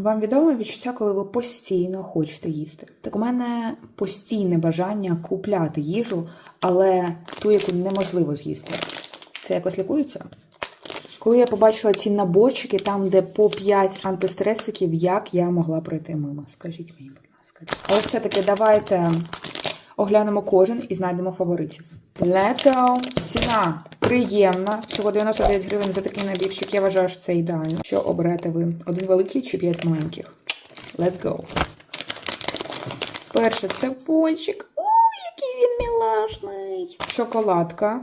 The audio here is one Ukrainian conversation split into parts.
Вам відоме відчуття, коли ви постійно хочете їсти? Так у мене постійне бажання купляти їжу, але ту, яку неможливо з'їсти. Це якось лікується? Коли я побачила ці наборчики, там, де по 5 антистресиків, як я могла пройти мимо? Скажіть мені, будь ласка. Але все-таки давайте оглянемо кожен і знайдемо фаворитів. Go! Ціна приємна. Всього 99 гривень за такий набірчик. Я вважаю, що це ідеально. Що оберете ви? Один великий чи п'ять маленьких? Let's go. Перше це пончик. Ой, який він мілашний. Шоколадка.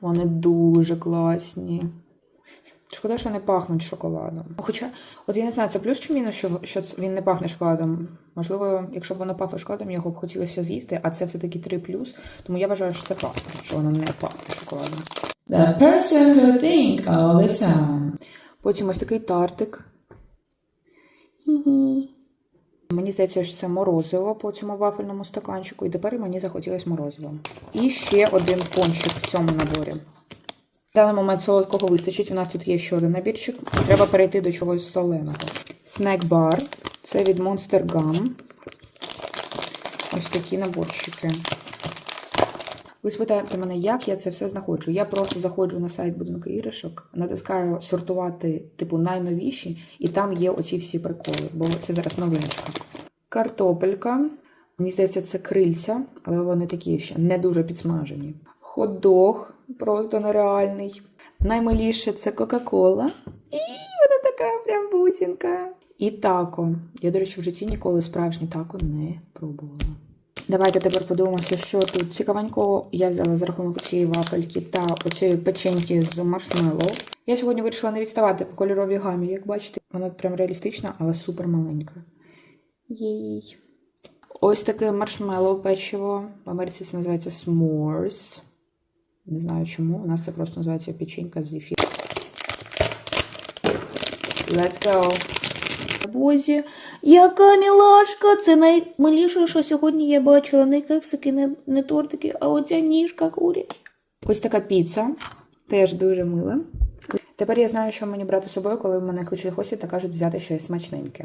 Вони дуже класні. Шкода, що не пахнуть шоколадом. Хоча, от я не знаю, це плюс чи мінус, що, що він не пахне шоколадом. Можливо, якщо б воно пахло шоколадом, його б хотілося з'їсти, а це все-таки 3 плюс, тому я вважаю, що це класно, що воно не пахне шоколадом. The person who think all the time. Потім ось такий тартик. Мені здається, що це морозиво по цьому вафельному стаканчику, і тепер мені захотілось морозиво. І ще один пончик в цьому наборі. В даний момент солодкого вистачить. У нас тут є ще один набірчик. Треба перейти до чогось соленого. Снек-бар. Це від Monster Gum. Ось такі наборчики. Ви спитаєте мене, як я це все знаходжу? Я просто заходжу на сайт будинку іграшок, натискаю сортувати, типу, найновіші, і там є оці всі приколи, бо це зараз новиночка. Картопелька. Мені здається, це крильця, але вони такі ще не дуже підсмажені. Хот-дог, просто нереальний. Наймиліше це Кока-Кола. І вона така прям бусінка. І тако. Я, до речі, в житті ніколи справжнє тако не пробувала. Давайте тепер подивимося, що тут цікавенького я взяла за рахунок цієї вафельки та оцієї печеньки з маршмеллоу. Я сьогодні вирішила не відставати по кольоровій гамі. Як бачите, вона прям реалістична, але супер маленька. Їй. Ось таке маршмеллоу печиво. В Америці це називається s'mores. Не знаю чому. У нас це просто називається печенька з зефіром. Let's go! Бозі, яка мілашка! Це наймиліше, що сьогодні я бачила. Не кексики, не, не тортики, а оця ніжка куряча. Ось така піца. Теж дуже мила. Тепер я знаю, що мені брати з собою, коли в мене кличуть гості та кажуть взяти щось смачненьке.